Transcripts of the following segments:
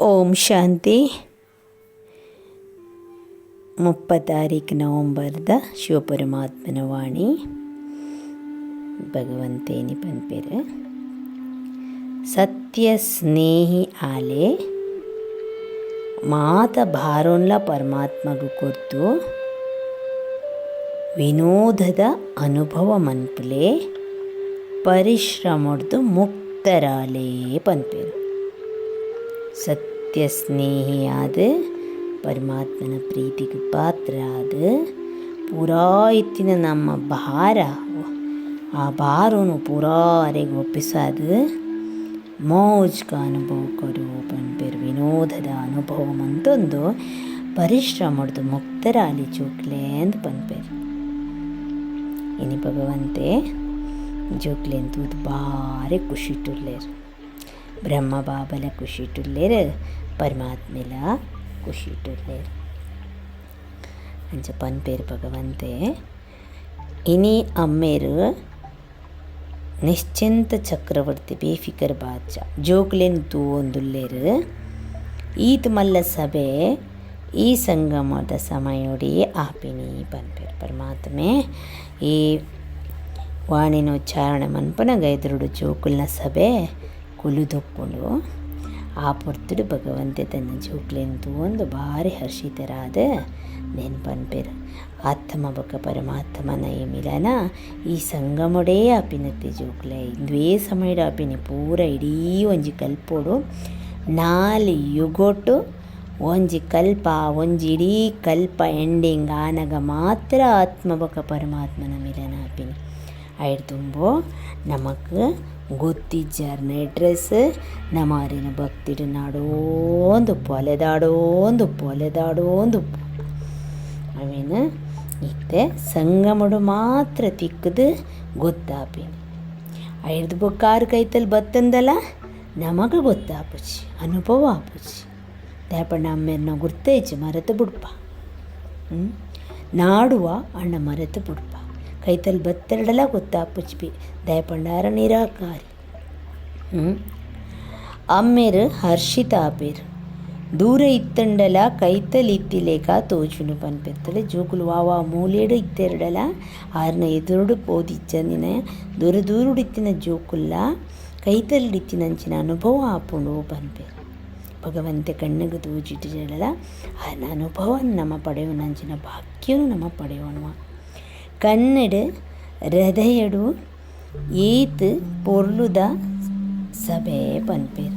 ಓಂ ಶಾಂತಿ. ಮುಪ್ಪತ್ತಾರೀಕು ನವಂಬರ್ದ ಶಿವಪರಮಾತ್ಮನ ವಾಣಿ. ಭಗವಂತೇನಿ ಪನ್ಪೇರು ಸತ್ಯ ಸ್ನೇಹಿ ಆಲೆ. ಮಾತ ಭಾರೋನ್ಲ ಪರಮಾತ್ಮಗೂ ಕೊರ್ತು ವಿನೋದದ ಅನುಭವ ಮನ್ಪಲೆ. ಪರಿಶ್ರಮಡ್ದು ಮುಕ್ತರಾಲೇ ಪನ್ಪೇರು ಸತ್ಯ ಸ್ನೇಹಿಯಾದ ಪರಮಾತ್ಮನ ಪ್ರೀತಿಗೆ ಪಾತ್ರ ಆದ ಪೂರಾ ಇತ್ತಿನ ನಮ್ಮ ಭಾರ. ಆ ಭಾರನು ಪೂರಾರೆಗೆ ಒಪ್ಪಿಸಾದ ಮೋಜ್ಗ ಅನುಭವ ಕೊಡು ಪನ್ಪೇರು ವಿನೋದದ ಅನುಭವ ಅಂತೊಂದು ಮುಕ್ತರ ಮುಕ್ತರಾಲಿ ಜೋಕ್ಲೆ ಅಂತ ಬಂದ್ಬೇರ್ ಇನಿ ಭಗವಂತೆ, ಜೋಕ್ಲೆ ಅಂತ ಬಾರಿ ಖುಷಿ ಟುಲ್ಲೇರು ಬ್ರಹ್ಮ ಬಾಬಲ ಖುಷಿ ಟುಲ್ಲೇರು ಪರಮಾತ್ಮೆಲ ಖುಷಿ ಟುಲ್ಲೇರು ಅಂಚ ಪನ್ಪೇರು ಭಗವಂತೆ ಇನಿ ಅಮ್ಮೇರು ನಿಶ್ಚಿಂತ ಚಕ್ರವರ್ತಿ ಬೇಫಿಕರ್ ಬಾಚ ಜೋಕ್ಲೆನ್ ತೂವೊಂದುಲ್ಲೇರು ಈತ್ ಮಲ್ಲ ಸಭೆ ಈ ಸಂಗಮದ ಸಮಯೋಡಿ ಆಪಿನಿ ಪನ್ಪೇರು ಪರಮಾತ್ಮೆ ಈ ವಾಣಿನ ಉಚ್ಚಾರಣೆ ಮನ್ಪನಾಗ ಎದುರುಡು ಜೋಕುಲ್ನ ಸಭೆ ಕುಲುದೊಕ್ಕೊಂಡು ಆ ಪೊರ್ತುಡು ಭಗವಂತೆ ತನ್ನ ಜೋಕ್ಲೇನ್ ತೂಂದು ಭಾರಿ ಹರ್ಷಿತರಾದ ನೆನ್ಪನ್ಪೇರು. ಆತ್ಮ ಬೊಕ ಪರಮಾತ್ಮನ ಈ ಮಿಲನ ಈ ಸಂಗಮೊಡೇ ಅಪಿನತ್ತೆ ಜೋಕ್ಲೆ. ಇಂದುವೇ ಸಮಯಡ ಅಪಿನಿ ಪೂರ ಇಡೀ ಒಂಜಿ ಕಲ್ಪೋಡು. ನಾಲಿ ಯುಗೊಟ್ಟು ಒಂಜಿ ಕಲ್ಪ, ಒಂಜಿ ಇಡೀ ಕಲ್ಪ ಎಂಡಿಂಗ್ ಆನಗ ಮಾತ್ರ ಆತ್ಮ ಬೊಕ ಪರಮಾತ್ಮನ ಮಿಲನ ಅಪಿನಿ ಆಯ್ತು ತುಂಬೋ ನಮಕ್ ಗೊತ್ತಿಜ್ಜಾರ್ನ ಡ್ರೆಸ್ ನಮಾರಿನ ಭಕ್ತಿಡು ನಾಡೋಂದು ಪೊಲೆದಾಡೋಂದು ಪೊಲೆದಾಡೋಂದು ಅವೇನು? ಇತ್ತೆ ಸಂಗಮಡು ಮಾತ್ರ ತಿಕ್ಕದು ಗೊತ್ತಾಪಿನಿ ಐದು ಬೊಕ್ಕಾರು ಕೈತಲ್ಲಿ ಬತ್ತಂದಲ್ಲ ನಮಗೆ ಗೊತ್ತಾಪುಚಿ, ಅನುಭವ ಆಪುಚಿ. ದ್ಯಾಪಣ್ಣ ಅಮ್ಮೆರ್ನ ಗುರ್ತೇಚು ಮರೆತು ಬಿಡ್ಪ ನಾಡುವ ಅಣ್ಣ ಮರೆತು ಬಿಡ್ಪ ಕೈತಲ್ಲಿ ಬತ್ತೆರಡಲ ಗೊತ್ತಾ ಪುಚ್ಪಿ? ದಯಪಂಡಾರ ನಿರಾಕಾರಿ. ಅಮ್ಮೇರ್ ಹರ್ಷಿತ ಆಪೇರು ದೂರ ಇತ್ತಂಡಲ ಕೈತಲ್ ಇತ್ತಿಲೇಕ ತೋಚುನು ಪನ್ಪೆತ್ತಲೆ ಜೋಕುಲು ವಾವಾ ಮೂಲೆಯಡು ಇತ್ತೆರಡಲ. ಆರ್ನ ಎದುರುಡು ಪೋದಿಚ್ಚಂದಿನ ದೂರ ದೂರುಡಿತ್ತಿನ ಜೋಕುಲ್ಲ ಕೈತಲ್ಲಿಡಿತ್ತಿನಂಚಿನ ಅನುಭವ ಆಪುಂಡು ಪನ್ಪೇರು ಭಗವಂತೆ ಕಣ್ಣಿಗೆ ತೋಚಿಟ್ಟು ಹೇಳಲ ಆನ ಅನುಭವ ನಮ್ಮ ಪಡೆಯೋನಂಚಿನ ಭಾಗ್ಯನು ನಮ್ಮ ಪಡೆಯೋಣ ಕನ್ನಡ ಹೃದಯಡು ಏತ್ ಪೊರ್ಲುದ ಸಭೆ ಪನ್ಪೇರ್.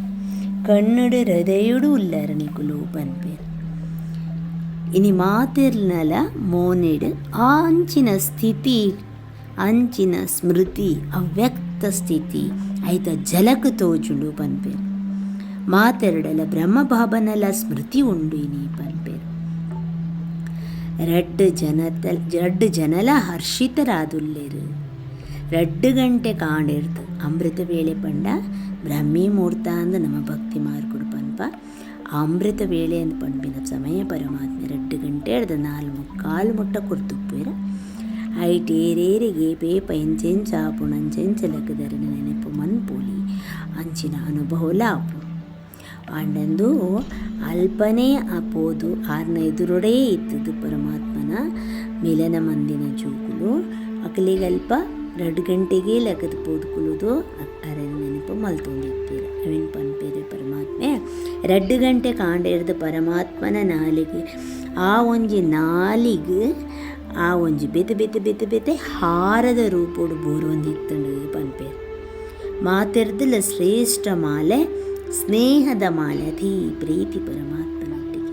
ಕನ್ನಡ ಹೃದಯಡು ಉಲ್ಲರಣಿಕುಲು ಪನ್ಪೇರ್. ಇನಿ ಮಾತಿರ್ನಲ ಮೋನೆಡು ಅಂಚಿನ ಸ್ಥಿತಿ, ಅಂಚಿನ ಸ್ಮೃತಿ, ಅವ್ಯಕ್ತ ಸ್ಥಿತಿ, ಐತ ಜಲಕ ತೋಜುಂಡು ಪನ್ಪೇರ್. ಮಾತೆರಡಲ ಬ್ರಹ್ಮಭಾಬನಲ ಸ್ಮೃತಿ ಉಂಡು ಇನಿ ಪನ್ಪೇರು. ರಡ್ಡು ಜನತ, ರಡ್ಡು ಜನಲ ಹರ್ಷಿತರಾದುಲ್ಲೇರು. ರಡ್ಡು ಗಂಟೆ ಕಾಣಿರ್ದು ಅಮೃತ ವೇಳೆ ಪಂಡ ಬ್ರಹ್ಮಿ ಮೂರ್ತ ಅಂದು ನಮ್ಮ ಭಕ್ತಿ ಮಾರ್ಕುಡು ಪನ್ಪ. ಅಮೃತ ವೇಳೆ ಅಂದು ಪಂಪಿನ ಸಮಯ ಪರಮಾತ್ಮ ರಡ್ಡು ಗಂಟೆ ಹಿಡ್ದು ನಾಲ್ ಮುಕ್ಕಾಲು ಮುಟ್ಟ ಕೊಡ್ತುಪ್ಪೇರ ಐಟೇರೇರಿಗೆ ಬೇಪ ಎಂಚೆಂಚ ಆಪುಣಂಚೆಂಚಲಕದರಿನ ನೆನಪು ಮನ್ಪೂಲಿ. ಅಂಚಿನ ಅನುಭವ ಆಪು ಆಂಡಂದು ಅಲ್ಪನೇ ಅಪೋದು ಆರ್ನ ಎದುರೊಡೆಯೇ ಇತ್ತದು ಪರಮಾತ್ಮನ ಮಿಲನ ಮಂದಿನ ಜೋಗುಲು. ಅಕಲಿಗಲ್ಪ ಎರಡು ಗಂಟೆಗೆ ಲಗದ ಪೋದುಕೊಳ್ಳೋದು ಅರೆ ನೆನಪು ಮಲ್ತೊಂಡಿರ್ತೀರ ಅವೇನು ಪನ್ಪೇರೆ ಪರಮಾತ್ಮೆ ಎರಡು ಗಂಟೆ ಕಾಂಡಿರ್ದು ಪರಮಾತ್ಮನ ನಾಲಿಗೆ, ಆ ಒಂಜಿ ನಾಲಿಗೆ, ಆ ಒಂಜಿ ಬೆತೆ ಬೆತೆ ಬೆತೆ ಬೆತೆ ಹಾರದ ರೂಪೋಡು ಬೋರೊಂದಿತ್ತಂಡು ಪನ್ಪೇರು. ಮಾತೆರ್ದಲ ಶ್ರೇಷ್ಠ ಮಾಲೆ ಸ್ನೇಹದ ಮಾಲೆ ಅತೀ ಪ್ರೀತಿ ಪರಮಾತ್ಮನೊಟ್ಟಿಗೆ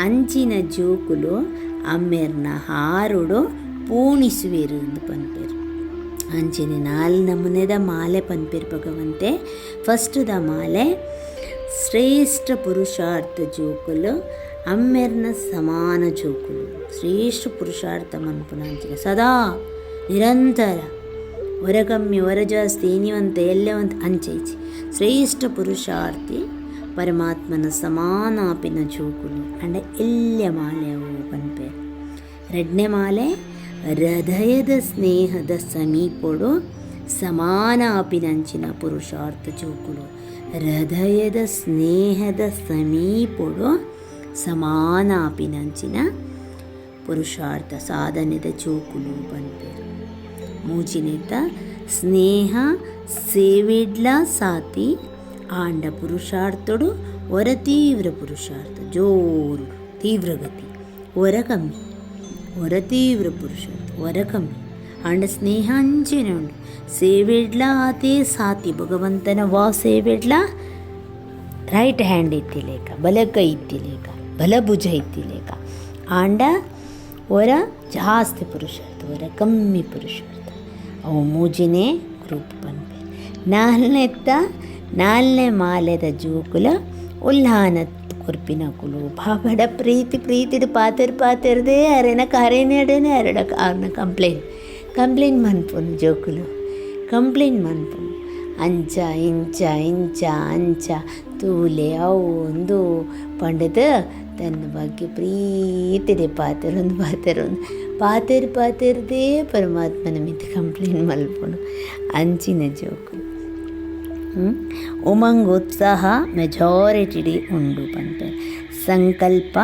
ಅಂಚಿನ ಜೋಕುಲು, ಅಮ್ಮೆರ್ನ ಹಾರುಡು ಪೂಣಿಸುವೆರು ಎಂದು ಪನ್ಪೇರು. ಅಂಚಿನ ನಾಲ್ ನಮೂನೆದ ಮಾಲೆ ಪನ್ಪೇರು ಭಗವಂತೆ. ಫಸ್ಟ್ದ ಮಾಲೆ, ಶ್ರೇಷ್ಠ ಪುರುಷಾರ್ಥ ಜೋಕುಲು, ಅಮ್ಮೆರ್ನ ಸಮಾನ ಜೋಕುಲು. ಶ್ರೇಷ್ಠ ಪುರುಷಾರ್ಥ ಮನ್ಪುನ ಅಂಚಿನ ಸದಾ ನಿರಂತರ ಹೊರಗಮ್ಮಿ ಹೊರಜಾಸ್ತಿ ಏನಿವಂತ ಎಲ್ಲವಂತ ಅಂಚೈಚಿ ಶ್ರೇಷ್ಠ ಪುರುಷಾರ್ಥಿ ಪರಮಾತ್ಮನ ಸಮಾನಾಪಿನ ಜೋಕುಲು ಅಂಡ ಎಲ್ಯ ಮಾಲೆ ಅವು ಪನ್ಪೆ ಎರಡನೇ ಮಾಲೆ ಹೃದಯದ ಸ್ನೇಹದ ಸಮೀಪಡು ಸಮಾನ ಅಪಿನಂಚಿನ ಪುರುಷಾರ್ಥ ಜೋಕುಲು ಹೃದಯದ ಸ್ನೇಹದ ಸಮೀಪಡು ಸಮಾನಾಪಿನಂಚಿನ ಪುರುಷಾರ್ಥ ಸಾಧನೆದ ಚೋಕುಲು ಪನ್ಪೇರು ಮೂಚಿನೆತ ಸ್ನೇಹ, ಸೇವೆಡ್ಲ, ಸಾತಿ, ಆಂಡ ಪುರುಷಾರ್ಥಡು ಹೊರ ತೀವ್ರ ಪುರುಷಾರ್ಥ, ಜೋರು, ತೀವ್ರಗತಿ ಹೊರ ಕಮ್ಮಿ ಹೊರ ತೀವ್ರ ಪುರುಷಾರ್ಥ ಹೊರ ಕಮ್ಮಿ, ಆಂಡ ಸ್ನೇಹ ಅಂಚೆನೆ ಉಂಡು ಸೇವೆಡ್ಲ, ಆತೇ, ಸಾತಿ, ಭಗವಂತನ ವಾ ಸೇವೆಡ್ಲ, ರೈಟ್ ಹ್ಯಾಂಡ್ ಇತ್ತಿಲೇಕ ಬಲಕೈ ಇತ್ತಿಲೇಕ ಬಲಭುಜ ಇತ್ತಿಲೇಕ ಆಂಡ ಒರ ಜಾಸ್ತಿ ಪುರುಷಾರ್ಥ ಒರ ಕಮ್ಮಿ ಪುರುಷಾರ್ಥ. ಅವು ಮೂಜಿನೇ ಗ್ರೂಪ್ ಪನ್ಪೆ ನಾಲ್ನೆತ್ತ ನಾಲ್ನೇ ಮಾಲೆದ ಜೋಕುಲ, ಉಲ್ಲಾನ ಕೊರ್ಪಿನ ಕುಲು ಬಾಬಡ ಪ್ರೀತಿ, ಪ್ರೀತಿದು ಪಾತೆರ್ ಪಾತೆರ್ದೇ ಅರೆನ ಅಡೇನೆ ಎರಡ ಅವ್ರನ್ನ ಕಂಪ್ಲೇಂಟ್ ಕಂಪ್ಲೇಂಟ್ ಮನ್ಪುನು ಜೋಕುಲು. ಕಂಪ್ಲೇಂಟ್ ಮನ್ಪುನು ಅಂಚ, ಇಂಚ ಇಂಚ, ಅಂಚ, ತೂಲೆ, ಅವು ಒಂದು ಪಂಡದ ತನ್ನ ಬಗ್ಗೆ ಪ್ರೀತಿದೆ ಪಾತೆರೊಂದು ಪಾತೆರೊಂದು ಪಾತೆರ್ ಪಾತೆರ್ದೇ ಪರಮಾತ್ಮನ ಮಿತ್ ಕಂಪ್ಲೇಂಟ್ ಮಲ್ಪುನು ಅಂಚಿನ ಜೋಕು ಉಮಂಗ್ ಉತ್ಸಾಹ ಮೆಜಾರಿಟಿ ಉಂಡು ಪನ್ಪೇರು ಸಂಕಲ್ಪ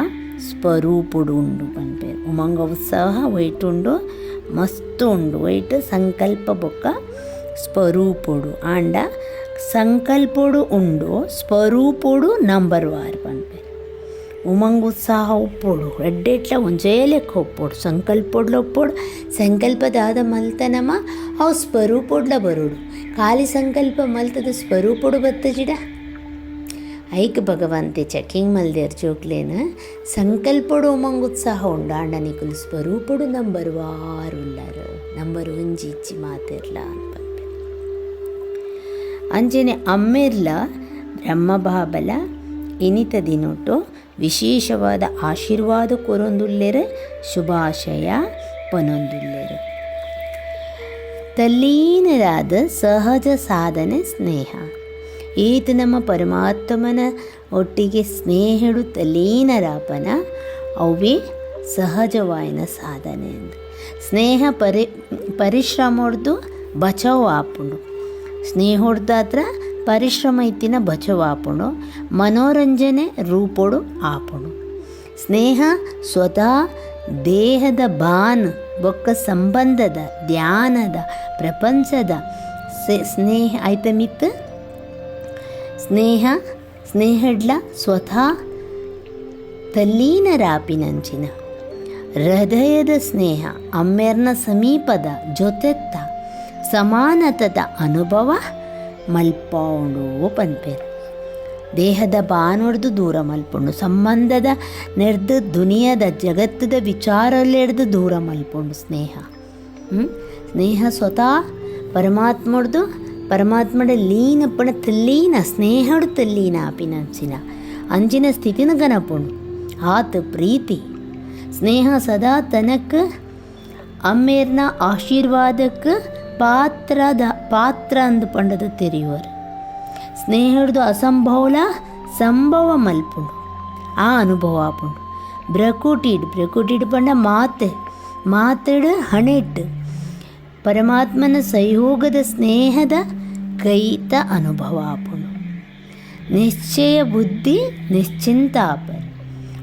ಸ್ವರೂಪುಡು ಉಂಡು ಪನ್ಪೇರು ಉಮಂಗ ಉತ್ಸಾಹ ವೈಟ್ ಉಂಡು ಮಸ್ತ್ ಉಂಡು ವೈಟ್ ಸಂಕಲ್ಪ ಬೊಕ್ಕ ಸ್ವರೂಪುಡು ಆಂಡ ಸಂಕಲ್ಪಡು ಉಂಡು ಸ್ವರೂಪುಡು ನಂಬರ್ ವಾರ್ ಪನ್ಪೇರು ಉಪ್ಪೋಡು ಎಡ್ಡೆಟ್ಲ ಒಂಜೇ ಲೆಕ್ಕ ಒಪ್ಪೋಡು ಸಂಕಲ್ಪೊಡ್ಲ ಒಪ್ಪೋಡು ಸಂಕಲ್ಪದಾದ ಮಲ್ತನಮ ಅವು ಸ್ವರೂಪೊಡ್ಲ ಬರೋಡು. ಖಾಲಿ ಸಂಕಲ್ಪ ಮಲ್ತದ ಸ್ವರೂಪಡು ಬತ್ತಜಿಡ ಐಕ್ ಭಗವಂತೆ ಚಕಿಂಗ್ ಮಲ್ದೇರ್ ಚೋಕ್ಲೇನ ಸಂಕಲ್ಪಡು ಉಮಂಗ್ ಉತ್ಸಾಹ ಉಂಡಾಂಡ ನಿಕುಲು ಸ್ವರೂಪಡು ನಂಬರ್ ವಾರುಲ್ಲರು ನಂಬರ್ ಒಂಜಿ ಇಚ್ಚಿ ಮಾತಿರ್ಲ ಅಂತ ಅಂಜನೆ ಅಮ್ಮೆರ್ಲ ಬ್ರಹ್ಮಬಾಬಲ, ಇನಿತ ದಿನೊಟ್ಟು ವಿಶೇಷವಾದ ಆಶೀರ್ವಾದ ಕೊರೊಂದುಲ್ಲೆರೆ, ಶುಭಾಶಯ ಪನೊಂದುಲ್ಲೆರು. ತಲ್ಲೀನರಾದ ಸಹಜ ಸಾಧನೆ ಸ್ನೇಹ. ಈತ ನಮ್ಮ ಪರಮಾತ್ಮನ ಒಟ್ಟಿಗೆ ಸ್ನೇಹಡು ತಲ್ಲೀನರಾಪನ ಅವೇ ಸಹಜವಾಯಿನ ಸಾಧನೆ ಎಂದು. ಸ್ನೇಹ ಪರಿ, ಪರಿಶ್ರಮ ಹೊಡೆದು ಬಚಾವ್ ಆಪುಂಡು. ಸ್ನೇಹ ಪರಿಶ್ರಮ ಇತ್ತಿನ ಬಚಾವ್ ಆಪುಂಡು ಮನೋರಂಜನೆ ರೂಪೊಡು ಆಪುಣು. ಸ್ನೇಹ, ಸ್ವತಃ, ದೇಹದ ಬಾನ್, ಬೊಕ್ಕ ಸಂಬಂಧದ, ಧ್ಯಾನದ, ಪ್ರಪಂಚದ ಸ್ನೇಹ ಆಯ್ತ ಮಿತ್ ಸ್ನೇಹ, ಸ್ನೇಹಡ್ಲ, ಸ್ವತಃ, ತಲ್ಲೀನರಾಪಿನಂಚಿನ. ಹೃದಯದ ಸ್ನೇಹ, ಅಮ್ಮೆರ್ನ ಸಮೀಪದ ಜೊತೆತ್ತ, ಸಮಾನತದ ಅನುಭವ? ಮಲ್ಪೌಂಡು ಪನ್ಪೇರು ದೇಹದ ಬಾನೊಡ್ದು ದೂರ ಮಲ್ಪುಂಡು, ಸಂಬಂಧದ ನೆಡ್ದು ದುನಿಯದ ಜಗತ್ತದ ವಿಚಾರಲ್ಲೆಡ್ದು ದೂರ ಮಲ್ಪುಂಡು ಸ್ನೇಹ. ಸ್ನೇಹ ಸ್ವತಃ ಪರಮಾತ್ಮಡ್ದು, ಪರಮಾತ್ಮಡ ಲೀನಪ್ಪಣ ತಲ್ಲೀನ, ಸ್ನೇಹಡು ತಲ್ಲೀನ ಆಪಿನಂಚಿನ ಅಂಚಿನ ಸ್ಥಿತಿನ ಗನಪುಂಡು ಆತ ಪ್ರೀತಿ. ಸ್ನೇಹ ಸದಾ ತನಕ ಅಮ್ಮೇರ್ನ ಆಶೀರ್ವಾದಕ್ಕೆ ಪಾತ್ರದ, ಪಾತ್ರ ಅಂದು ಪಂಡದ ತೆರೆಯುವರು ಅಸಂಭವಲ ಸಂಭವ ಮಲ್ಪುಂಡು, ಆ ಅನುಭವ ಆಪುಂಡು. ಬ್ರಕುಟಿಡ್ ಬ್ರಕುಟಿಡ್ ಪಂಡ ಮಾತೆ, ಮಾತಡು ಹಣೆಟ್ಟು ಪರಮಾತ್ಮನ ಸಹಯೋಗದ ಸ್ನೇಹದ ಕೈತ ಅನುಭವ ಆಪುಂಡು. ನಿಶ್ಚಯ ಬುದ್ಧಿ, ನಿಶ್ಚಿಂತ ಆಪರ್.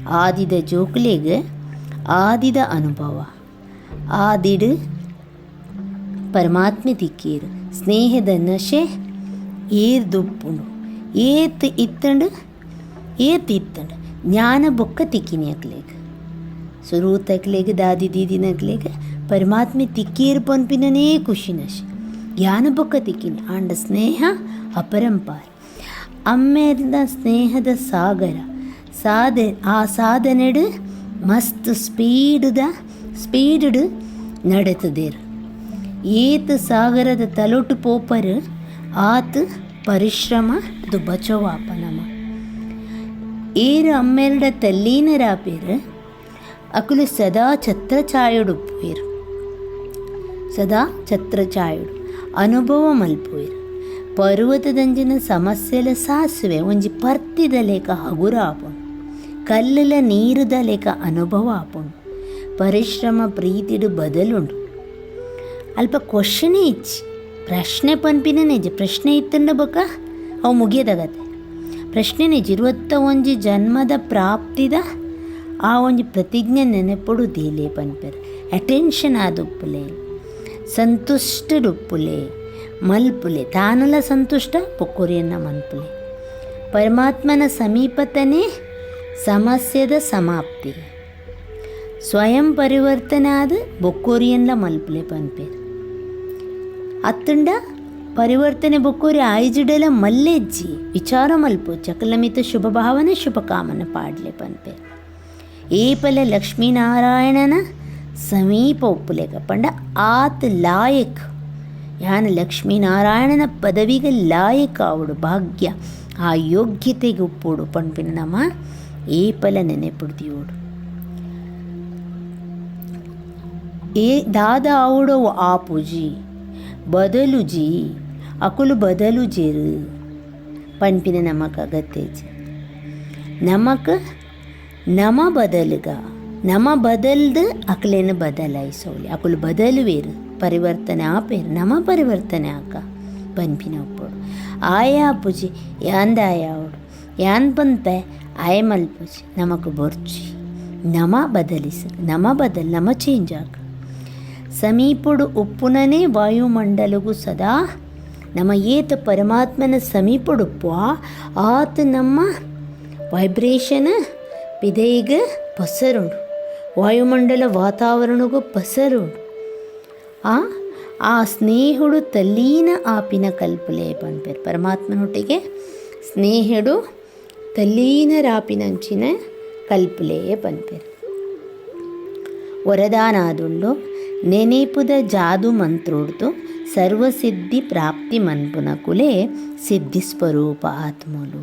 ಆದಿದ ಜೋಕ್ಲೆಗೆ ಆದಿದ ಅನುಭವ. ಆದಿಡು ಪರಮಾತ್ಮೆ ತಿಕ್ಕೀರು ಸ್ನೇಹದ ನಶೆ ಏರ್ ದುಪ್ಪುಂಡು ಏತ್ ಇತ್ತಂಡು ಏತ್ ಇತ್ತಂಡು. ಜ್ಞಾನ ಬೊಕ್ಕ ತಿಕ್ಕಿನಿ ಅಕ್ಲೇಗ. ಸುರು ತಕ್ಲೇಗ ದಾದಿ ದೀದಿನಕ್ಲೇಗ ಪರಮಾತ್ಮೆ ತಿಕ್ಕೀರು ಪನ್ಪಿನನೇ ಖುಷಿ ನಶೆ. ಜ್ಞಾನ ಬೊಕ್ಕ ತಿಕ್ಕಿನಿ, ಆಂಡ ಸ್ನೇಹ ಅಪರಂಪಾರ. ಅಮ್ಮೆದ ಸ್ನೇಹದ ಸಾಗರ. ಸಾಧ, ಆ ಸಾಧನೆಡು ಮಸ್ತ್ ಸ್ಪೀಡ್ದ ಸ್ಪೀಡ್ ನಡೆತದೇರು. ಏತ್ ಸಾಗರದ ತಲೊಟ್ಟು ಪೋಪರ್, ಆತ್ ಪರಿಶ್ರಮ ದು ಏರ ಅಮ್ಮೆರಡ ತಲ್ಲೀನರಾಪೇರು ಅಕುಲು ಸದಾ ಛತ್ರಛಾಯುಡು ಪೋಯಿರು. ಸದಾ ಛತ್ರ ಛಾಯುಡು ಅನುಭವ ಮಲ್ಪೋಯಿರು. ಪರ್ವತದಂಜಿನ ಸಮಸ್ಯೆಲ ಸಾಸುವೆ ಒಂಜಿ ಪರ್ತಿದ ಲೇಖ ಹಗುರ ಆಪುಂಡು ಕಲ್ಲಲ ನೀರುದ ಲೇಖ ಅನುಭವ ಆಪುಂಡು ಪರಿಶ್ರಮ ಪ್ರೀತಿಡು ಬದಲುಂಡು ಅಲ್ಪ ಕ್ವಶನೇ ಇಚ್ಚಿ. ಪ್ರಶ್ನೆ ಪನ್ಪಿನೇ ನಿಜ ಪ್ರಶ್ನೆ ಇತ್ತಂಡ ಬೊಕ್ಕ ಅವು ಮುಗಿಯದಾಗತ್ತೆ. ನಿಜ ಇರುವತ್ತ ಒಂಜಿ ಜನ್ಮದ ಪ್ರಾಪ್ತಿದ ಆ ಒಂಜಿ ಪ್ರತಿಜ್ಞೆ ನೆನಪಡು ದೇಲೆ ಪನ್ಪೆರ್. ಅಟೆನ್ಷನ್ ಆದುಪ್ಪುಲೆ ಸಂತುಷ್ಟಡುಪ್ಪುಲೆ ಮಲ್ಪುಲೆ ತಾನಲ್ಲ ಸಂತುಷ್ಟ, ಪೊಕ್ಕೊರಿಯನ್ನ ಮನ್ಪುಲೆ. ಪರಮಾತ್ಮನ ಸಮೀಪತನೇ ಸಮಸ್ಯೆದ ಸಮಾಪ್ತಿ. ಸ್ವಯಂ ಪರಿವರ್ತನೆ ಆದ ಬೊಕ್ಕೂರಿಯನ್ಲ ಮಲ್ಪಲೆ ಪನ್ಪೇರು. ಅತ್ತಂಡ ಪರಿವರ್ತನೆ ಬೊಕ್ಕೂರಿ ಆಯ್ಜಿಡೆಲ ಮಲ್ಲೆಜ್ಜಿ ವಿಚಾರ ಮಲ್ಪು ಚಕಲಮಿತ ಶುಭ ಭಾವನೆ ಶುಭ ಕಾಮನ ಪಾಡ್ಲೆ ಪನ್ಪೇರು ಏಪಲ ಲಕ್ಷ್ಮೀನಾರಾಯಣನ ಸಮೀಪ ಒಪ್ಪುಲೆಕ ಪಂಡ ಆತ್ ಲಾಯಕ್ ಯಾನ ಲಕ್ಷ್ಮೀನಾರಾಯಣನ ಪದವಿಗೆ ಲಾಯಕ ಅವಡು ಭಾಗ್ಯ ಆ ಯೋಗ್ಯತೆಗೆ ಉಪ್ಪುಡು ಪಂಪಿನ ನಮ್ಮ ಏಪಲ ನೆನೆಪುಡ್ದಿಯೋಡು ఏ దాదా ఆవుడో ఆపుజీ బదలుజీ ಬದಲುಜಿ ಅಕುಲು ಬದಲುಜೆರು ಪನ್ಪಿನ ನಮಕ ಅಗತ್ಯಜ ನಮಕ ನಮ ಬದಲುಗ ನಮ ಬದಲ್ದು ಅಕಲೇನ ಬದಲಾಯಿಸೋಲಿ ಅಕುಲು ಬದಲುವೇರು ಪರಿವರ್ತನೆ ಆಪೇರು ನಮ ಪರಿವರ್ತನೆ ಆಕ ಪನ್ಪಿನ ಒಪ್ಪೋಡು ಆಯಾ ಪೂಜೆ ಯಾಂದ ಆಯಾವಡು ಯಾನ್ ಬಂತೆ ಆಯ ಮಲ್ಪುಜಿ ನಮಕ ಬೊರ್ಚಿ ನಮ ಬದಲಿಸ ನಮ ಬದಲ್ ನಮ ಚೇಂಜ್ ಆಗ ಸಮೀಪುಡು ಉಪ್ಪುನನೆ ವಾಯುಮಂಡಲಗು ಸದಾ. ನಮ್ಮ ಏತ ಪರಮಾತ್ಮನ ಸಮೀಪಡುಪ್ಪ, ಆತ ನಮ್ಮ ವೈಬ್ರೇಷನ್ ಪಿದೈಗ ಪಸರುಂಡು. ವಾಯುಮಂಡಲ ವಾತಾವರಣಗೂ ಪಸರುಂಡು. ಆ ಆ ಸ್ನೇಹುಡು ತಲ್ಲೀನ ಆಪಿನ ಕಲ್ಪಲೆ ಪನ್ಪೇರು ಪರಮಾತ್ಮನೊಟ್ಟಿಗೆ. ಸ್ನೇಹಿಡು ತಲ್ಲೀನರಾಪಿನಂಚಿನ ಕಲ್ಪಲೆಯೇ ಪನ್ಪೇರು ವರದಾನಾದುಂಡು ನೆನೆಪುದ ಜಾದು ಮಂತ್ರೋಡ್ತು ಸರ್ವಸಿದ್ಧಿ ಪ್ರಾಪ್ತಿ ಮನ್ಪುನಕುಲೆ ಸಿದ್ಧಿ ಸ್ವರೂಪ ಆತ್ಮಲು.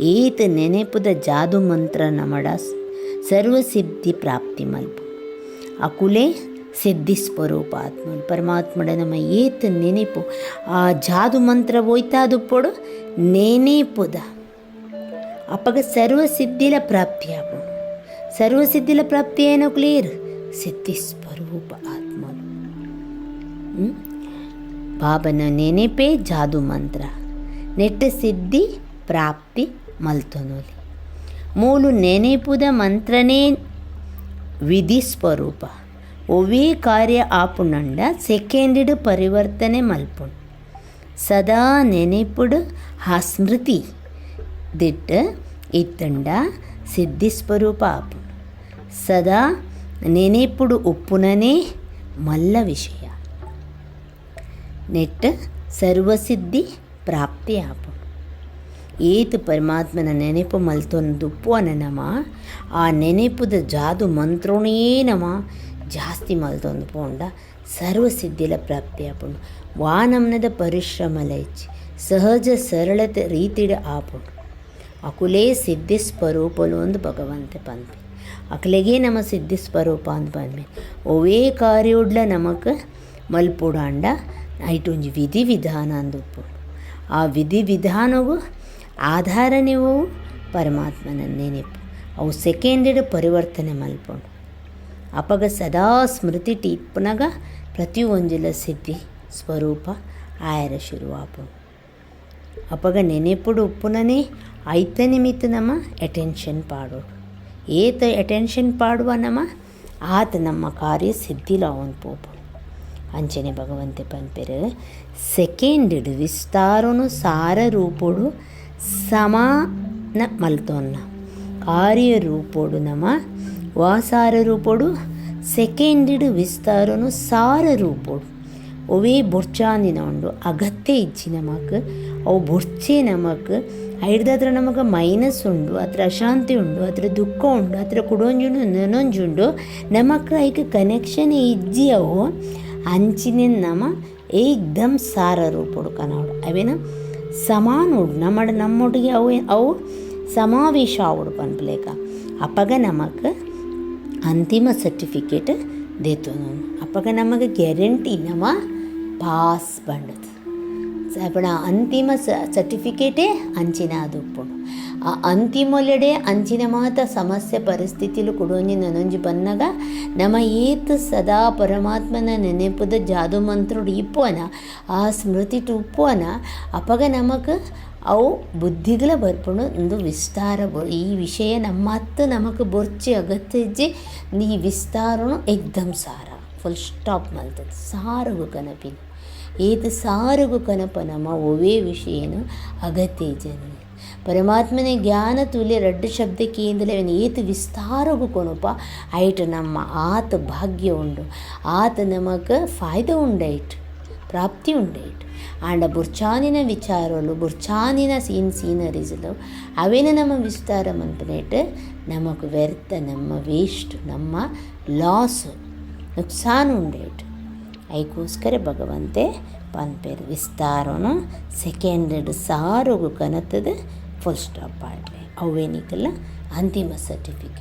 ಏತ್ ನೆನೆಪುದ ಜಾದು ಮಂತ್ರ ನಮಡ ಸರ್ವಸಿದ್ಧಿ ಪ್ರಾಪ್ತಿ ಮಲ್ಪು ಅಕುಲೆ ಸಿದ್ಧಿ ಸ್ವರೂಪ ಆತ್ಮಲು. ಪರಮಾತ್ಮಡ ನಮ್ಮ ಏತ್ ನೆನೆಪು, ಆ ಜಾದು ಮಂತ್ರ ಒಯ್ತಾದುಪ್ಪೊಡು ನೆನೆಪುದ. ಅಪ್ಪಗ ಸರ್ವಸಿದ್ಧಿಲ ಪ್ರಾಪ್ತಿ ಆಪುಂಡು ಸರ್ವಸಿದ್ಧಿಲ ಪ್ರಾಪ್ತಿ ಏನೋ ಕ್ಲಿಯರ್ ಸಿದ್ಧಿ ಸ್ವರೂಪ ಆತ್ಮನು ಹ್ಮ್? ಬಾಬನ ನೆನೆಪೇ ಜಾದು ಮಂತ್ರ ನೆಟ್ಟ ಸಿದ್ಧಿ ಪ್ರಾಪ್ತಿ ಮಲ್ತೊನೊಲಿ ಮೂಲು ನೆನೆಪುದ ಮಂತ್ರನೇ ವಿಧಿ ಸ್ವರೂಪ ಒವೇ ಕಾರ್ಯ ಆಪುಂಡ ಸೆಕೆಂಡಿಡ್ ಪರಿವರ್ತನೆ ಮಲ್ಪುಂಡು ಸದಾ ನೆನೆಪುಡು ಆ ಸ್ಮೃತಿ ದಿಟ್ಟ ಇತ್ತಂಡ ಸಿದ್ಧಿ ಸ್ವರೂಪ ಆಪುಂಡು ಸದಾ ನೆನೆಪುಡು ఒప్పుననే ಮಲ್ಲ ವಿಷಯ. ನೆಟ್ಟ ಸರ್ವಸಿದ್ಧಿ ಪ್ರಾಪ್ತಿ ಆಪು ಏತು ಪರಮಾತ್ಮನ ನೆನಪು ಮಲ್ತೊಂದುಪ್ಪು ನಮ ಆ ನೆನೆಪುದ ಜಾದು ಮಂತ್ರೋಣೇ ನಮ, ಜಾಸ್ತಿ ಮಲ್ತೊಂದು ಪೋಂಡ ಸರ್ವಸಿದ್ಧಿಲ ಪ್ರಾಪ್ತಿ ಆಪುಂಡು ವಾನಮ್ನದ ಪರಿಶ್ರಮ ಲೈಚಿ, ಸಹಜ ಸರಳತೆ ರೀತಿಡ ಆಪುಂಡು. ಅಕುಲೇ ಸಿದ್ಧಿ ಸ್ವರೂಪಲು ಒಂದು ಭಗವಂತ ಪಂಪೆ ಅಕಲೆಗೆ ನಮ್ಮ ಸಿದ್ಧಿ ಸ್ವರೂಪ ಅಂತ ಬಂದ್ಮೇಲೆ ಒವೇ ಕಾರ್ಯೋಡ್ಲ ನಮಕ್ ಮಲ್ಪುಡಾಂಡ ಐಟೊಂಜಿ ವಿಧಿ ವಿಧಾನ ಆ ವಿಧಿ ವಿಧಾನವು ಆಧಾರ ನೀವು ಪರಮಾತ್ಮನ ನೆನಪು. ಅವು ಸೆಕೆಂಡೆಡ್ ಪರಿವರ್ತನೆ ಮಲ್ಪುಂಡು. ಅಪಗ ಸದಾ ಸ್ಮೃತಿ ಟೀಪ್ನಗ ಪ್ರತಿ ಒಂಜಿಲ ಸಿದ್ಧಿ ಸ್ವರೂಪ ಆಯರ ಶುರುವಾಪುಡು. ಅಪಗ ನೆನೆಪುಡು ಉಪ್ಪುನನೇ ಐತ ನಿಮಿತ್ತ ನಮ್ಮ ಅಟೆನ್ಷನ್ ಪಾಡೋಡು. ಏತ ಅಟೆನ್ಷನ್ ಪಾಡುವ ನಮ್ಮ ಆತ ನಮ್ಮ ಕಾರ್ಯ ಸಿದ್ಧಿಲ್ಲ ಅವನ್ ಪೋಪು. ಅಂಚನೆ ಭಗವಂತೆ ಪಂಪೆರು ಸೆಕೆಂಡ್ ವಿಸ್ತಾರನು ಸಾರ ರೂಪೋಡು ಸಮಾನ ಕಾರ್ಯ ರೂಪೋಡು ನಮ ವಾಸಾರ ರೂಪೋಡು ಸೆಕೆಂಡ್ ವಿಸ್ತಾರನು ಸಾರ ರೂಪೋಡು ಒವೇ ಬೊರ್ಚಾನಿನ ಉಂಡು ಅಗತ್ಯ ಇಜ್ಜಿ ನಮಕ್ ಅವು ಬೊರ್ಚೆ ನಮಕ್ ಐಡ್ದತ್ರ ನಮಗೆ ಮೈನಸ್ ಉಂಡು ಅದ್ರ ಅಶಾಂತಿ ಉಂಡು ಅದ್ರ ದುಃಖ ಉಂಡು ಅದ್ರ ಕುಡೊಂಜುಂಡು ನನೊಂಜುಂಡು ನಮಕ್ ಐಕ್ ಕನೆಕ್ಷನ್ ಇಜ್ಜಿ ಅವು ಅಂಚಿನ ನಮ ಏಕ್ದಮ್ ಸಾರ ರೂಪಡು ಕನವಡು ಅವೇನ ಸಮಾನುಡು ನಮ್ಮ ನಮ್ಮೊಟ್ಟಿಗೆ ಅವು ಅವು ಸಮಾವೇಶ ಆವಡು ಪನ್ಪಲೇಕ ಅಪ್ಪಗ ನಮಕ್ ಅಂತಿಮ ಸರ್ಟಿಫಿಕೇಟ್ ದೇತು ನಾನು ಅಪ್ಪಗ ನಮಗೆ ಗ್ಯಾರಂಟಿ ನಮ ಪಾಸ್ ಬಂಡದು ಅಪ್ಪಣ ಅಂತಿಮ ಸರ್ಟಿಫಿಕೇಟೇ ಅಂಚಿನ ಅದು ಉಪ್ಪುಂಡು ಆ ಅಂತಿಮೊಲೆಡೆ ಅಂಚಿನ ಮಾತ ಸಮಸ್ಯೆ ಪರಿಸ್ಥಿತಿಲು ಕೊಡೋಂಜಿ ನನೊಂಜಿ ಬನ್ನಗ ನಮ ಏತ್ ಸದಾ ಪರಮಾತ್ಮನ ನೆನೆಪುದ ಜಾದು ಮಂತ್ರುಡು ಇಪ್ಪುವನ, ಆ ಸ್ಮೃತಿ ಉಪ್ಪುವನ, ಅಪಗ ನಮಕ್ ಅವು ಬುದ್ಧಿಗಳ ಬರ್ಪುಂಡು ಒಂದು ವಿಸ್ತಾರ ಈ ವಿಷಯ ನಮ್ಮ ಹತ್ತು ನಮಕ್ ಬೊರ್ಚಿ ಅಗತ್ಯ ಇಜ್ಜಿ ವಿಸ್ತಾರನು ಎಕ್ದಮ್ ಸಾರ. ಫುಲ್ ಸ್ಟಾಪ್ ಮಲ್ತದ. ಸಾರು ಕನಪಿನ ಏತ್ ಸಾರಗು ಕನಪ ನಮ್ಮ ಒವೇ ವಿಷಯನು ಅಗತ್ಯ ಜನ ಪರಮಾತ್ಮನೆ ಜ್ಞಾನ ತುಲೆ ರಡ್ಡು ಶಬ್ದ ಏತು ಏತ್ ವಿಸ್ತಾರಗು ಕೊನಪ ಐಟ್ ನಮ್ಮ ಆತ ಭಾಗ್ಯ ಉಂಡು. ಆತ ನಮಕ್ ಫಾಯ್ದ ಉಂಡೈಟ್, ಪ್ರಾಪ್ತಿ ಉಂಡೈಟ್. ಆಂಡ ಬುರ್ಚಾನಿನ ವಿಚಾರಲು, ಬುರ್ಚಾನಿನ ಸೀನ್ ಸೀನರೀಸ್ಲು ಅವೇನ ನಮ್ಮ ವಿಸ್ತಾರ ಮನ್ಪನೆಟ್ ನಮಕ್ ವ್ಯರ್ಥ, ನಮ್ಮ ವೇಸ್ಟ್, ನಮ್ಮ ಲಾಸ್, ನುಕ್ಸಾನ್ ಉಂಡೇಟ್. ಐಕೋಸ್ಕರ ಭಗವಂತೆ ಪನ್ಪೇರು ವಿಸ್ತಾರನು ಸೆಕೆಂಡ್ ಸಾರುಗು ಕನತದ ಫುಲ್ ಸ್ಟಾಪ್ ಆಡ್ಲೆ ಅವೇನಿಕಲ್ಲ ಅಂತಿಮ ಸರ್ಟಿಫಿಕೇಟ್